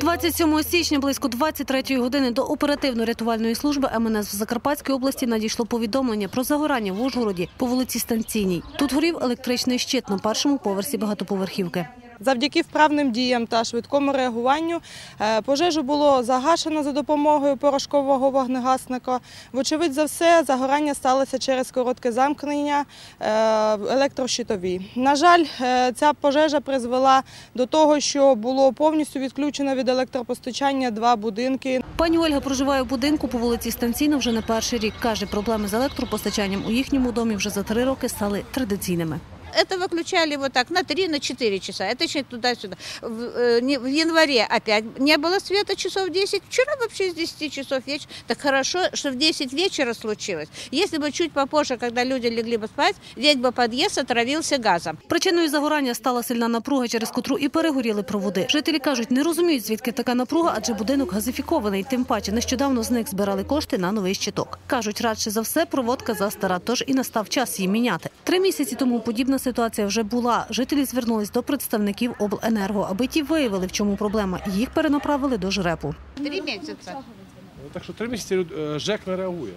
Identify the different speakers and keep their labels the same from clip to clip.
Speaker 1: 27 січня близько 23 години до оперативно-рятувальної служби МНС в Закарпатській області надійшло повідомлення про загорання в Ужгороді по вулиці Станційній. Тут горів електричний щит на першому поверсі багатоповерхівки.
Speaker 2: Завдяки вправним діям та швидкому реагуванню е, пожежу було загашено за допомогою порошкового вогнегасника. Вочевидь за все, загорання сталося через коротке замкнення е, в електрощитовій. На жаль, е, ця пожежа призвела до того, що було повністю відключено від електропостачання два будинки.
Speaker 1: Пані Ольга проживає в будинку по вулиці Станційна вже не перший рік. Каже, проблеми з електропостачанням у їхньому домі вже за три роки стали традиційними.
Speaker 3: Это выключали вот так на 3-4 часа. Это еще туда-сюда. В, э, не- в январе опять не было света часов 10. Вчера вообще с 10 часов вечера. Так хорошо, что в 10 вечера случилось. Если бы чуть попозже, когда люди легли бы спать, весь бы подъезд отравился газом.
Speaker 1: Причиною загорання стала сильна напруга, через котру і перегоріли проводи. Жителі кажуть, не розуміють, звідки така напруга, адже будинок газифікований. Тим паче нещодавно з них збирали кошти на новий щиток. Кажуть, радше за все проводка застара, тож і настав час її міняти. Три місяці тому подібна ситуація вже була. Жителі звернулись до представників обленерго, аби ті виявили, в чому проблема. Їх перенаправили до жрепу.
Speaker 3: Три месяца.
Speaker 4: Ну, Так що три місяці е, ЖЕК не реагує.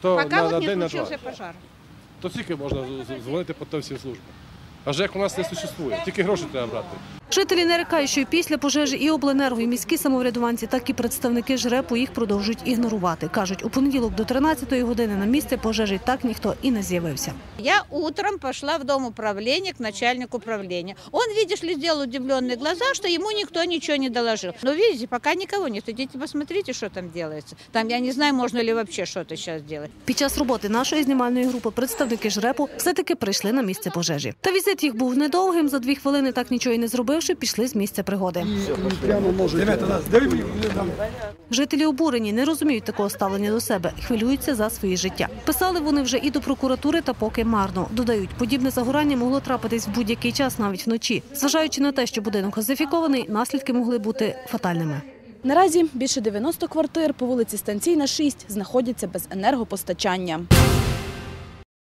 Speaker 4: То
Speaker 3: Пока
Speaker 4: на, на
Speaker 3: не
Speaker 4: день на два.
Speaker 3: пожар.
Speaker 4: То тільки можна дзвонити по всі всім службам? А ЖЕК у нас не существує, тільки гроші треба брати.
Speaker 1: Жителі нарікають, що і після пожежі і обленерго, і міські самоврядуванці, так і представники жрепу їх продовжують ігнорувати. кажуть, у понеділок до 13-ї години на місце пожежі так ніхто і не з'явився.
Speaker 3: Я утром пошла в дом управления к начальнику управления. Он, видишь ли, сделал удивленные глаза, что ему никто ничего не доложил. Но видите, пока никого нет. Идите посмотрите, что там делается. Там, я не знаю, можно ли вообще что-то сейчас делать.
Speaker 1: Під час роботи нашої знімальної групи представники жрепу все-таки прийшли на місце пожежі. Та візит їх був недовгим. За дві хвилини, так нічого й не зробивши, пішли з місця пригоди. Жителі обурені, не розуміють такого ставлення до себе, хвилюються за своє життя. Писали вони вже і до прокуратури, та поки марно. Додають, подібне загорання могло трапитись в будь-який час, навіть вночі. Зважаючи на те, що будинок газифікований, наслідки могли бути фатальними.
Speaker 5: Наразі більше 90 квартир по вулиці Станційна, 6 знаходяться без енергопостачання.